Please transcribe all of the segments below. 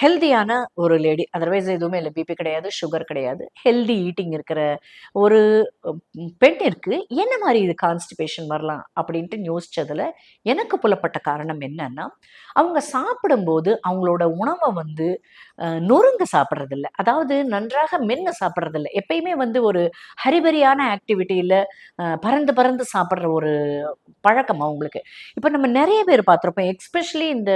ஹெல்தியான ஒரு lady otherwise எதுவுமே இல்லை. பிபி கிடையாது சுகர் கிடையாது. ஹெல்தி ஈட்டிங் இருக்கிற ஒரு பெண்ணிற்கு என்ன மாதிரி இது கான்ஸ்டிபேஷன் வரலாம் அப்படின்ட்டு யோசிச்சதுல எனக்கு புலப்பட்ட காரணம் என்னன்னா அவங்க சாப்பிடும்போது அவங்களோட உணவை வந்து நொறுங்க சாப்பிட்றதில்ல. அதாவது நன்றாக மென்று சாப்பிட்றதில்ல. எப்பயுமே வந்து ஒரு ஹரிபரியான ஆக்டிவிட்டியில் பறந்து பறந்து சாப்பிட்ற ஒரு பழக்கம் அவங்களுக்கு. இப்போ நம்ம நிறைய பேர் பார்த்துருப்போம். எக்ஸ்பெஷலி இந்த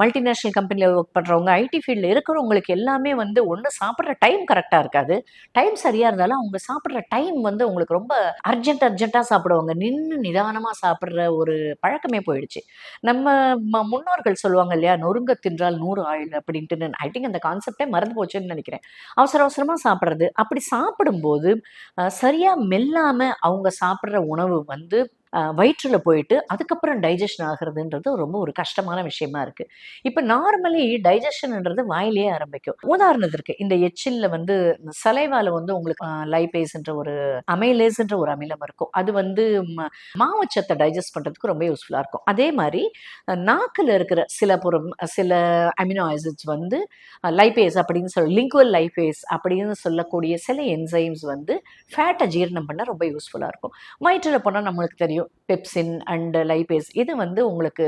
மல்டிநேஷ்னல் கம்பெனியில் ஒர்க் பண்ணுறவங்க ஐடி ஃபீல்டில் இருக்கிறவங்களுக்கு எல்லாமே வந்து ஒன்று சாப்பிட்ற டைம் கரெக்டாக இருக்காது. டைம் சரியாக இருந்தாலும் அவங்க சாப்பிட்ற டைம் வந்து உங்களுக்கு ரொம்ப அர்ஜென்ட் அர்ஜென்ட்டாக சாப்பிடுவாங்க. நின்று நிதானமாக சாப்பிட்ற ஒரு பழக்கமே போயிடுச்சு. நம்ம ம- முன்னோர்கள் சொல்லுவாங்க இல்லையா நொறுங்க தின்றால் நூறு ஆயுள் அப்படின்ட்டு. ஐ திங்க் அந்த கான்செப்டே மறந்து போச்சுன்னு நினைக்கிறேன். அவசர அவசரமாக சாப்பிட்றது. அப்படி சாப்பிடும்போது சரியாக மெல்லாமல் அவங்க சாப்பிட்ற உணவு வந்து வயிற்றில் போயிட்டு அதுக்கப்புறம் டைஜஷன் ஆகிறதுன்றது ரொம்ப ஒரு கஷ்டமான விஷயமா இருக்கு. இப்போ நார்மலி டைஜஷன்ன்றது வாயிலேயே ஆரம்பிக்கும். உதாரணத்திற்கு இந்த எச்சில்ல வந்து சலைவால வந்து உங்களுக்கு லைபேஸ்ன்ற ஒரு அமைலேஸ்ன்ற ஒரு அமிலம் இருக்கும். அது வந்து ம- மாவுச்சத்தை டைஜஸ்ட் பண்ணுறதுக்கு ரொம்ப யூஸ்ஃபுல்லாக இருக்கும். அதே மாதிரி நாக்கில் இருக்கிற சில புறம் சில அமினோ ஆசிட்ஸ் வந்து லைபேஸ் அப்படின்னு சொல்ல லிங்குவல் லைபேஸ் அப்படின்னு சொல்லக்கூடிய சில என்சைம்ஸ் வந்து ஃபேட்டை ஜீரணம் பண்ண ரொம்ப யூஸ்ஃபுல்லாக இருக்கும். வயிற்றில் போனால் நம்மளுக்கு தெரியும் பெப்சின் அண்ட் லைபேஸ் இது வந்து உங்களுக்கு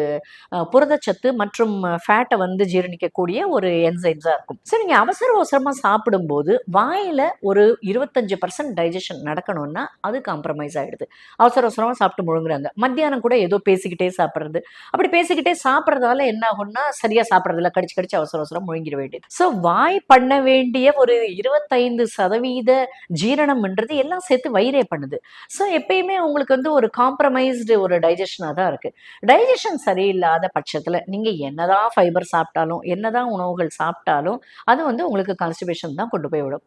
புரதச்சத்து மற்றும் ஃபேட்டை வந்து ஜீரணிக்கக்கூடிய ஒரு என்சைம்ஸாக இருக்கும். சரி நீங்கள் அவசர அவசரமாக சாப்பிடும்போது வாயில் ஒரு இருபத்தஞ்சு பர்சன்ட் டைஜஷன் நடக்கணும்னா அது காம்ப்ரமைஸ் ஆகிடுது அவசர அவசரமாக சாப்பிட்டு முழுங்குறாங்க. மத்தியானம் கூட ஏதோ பேசிக்கிட்டே சாப்பிட்றது. அப்படி பேசிக்கிட்டே சாப்பிட்றதால என்ன ஆகும்னா சரியாக சாப்பிட்றதில்ல. கடிச்சு கடிச்சு அவசர அவசரம் முழுங்கிட வேண்டியது. ஸோ வாய் பண்ண வேண்டிய ஒரு இருபத்தைந்து சதவீத ஜீரணம்ன்றது எல்லாம் சேர்த்து வயிறே பண்ணுது. ஸோ எப்பயுமே உங்களுக்கு வந்து ஒரு காம்ப்ரமைஸ்டு ஒரு டைஜஷனாக தான் இருக்கு. டைஜஷன் சரியில்லாத பட்சத்தில் நீங்கள் என்னதான் ஃபைபர் சாப்பிட்டாலும் என்னதான் உணவுகள் சாப்பிட்டாலும் அது வந்து உங்களுக்கு கான்ஸ்டிபேஷன் தான் கொண்டு போய் விடும்.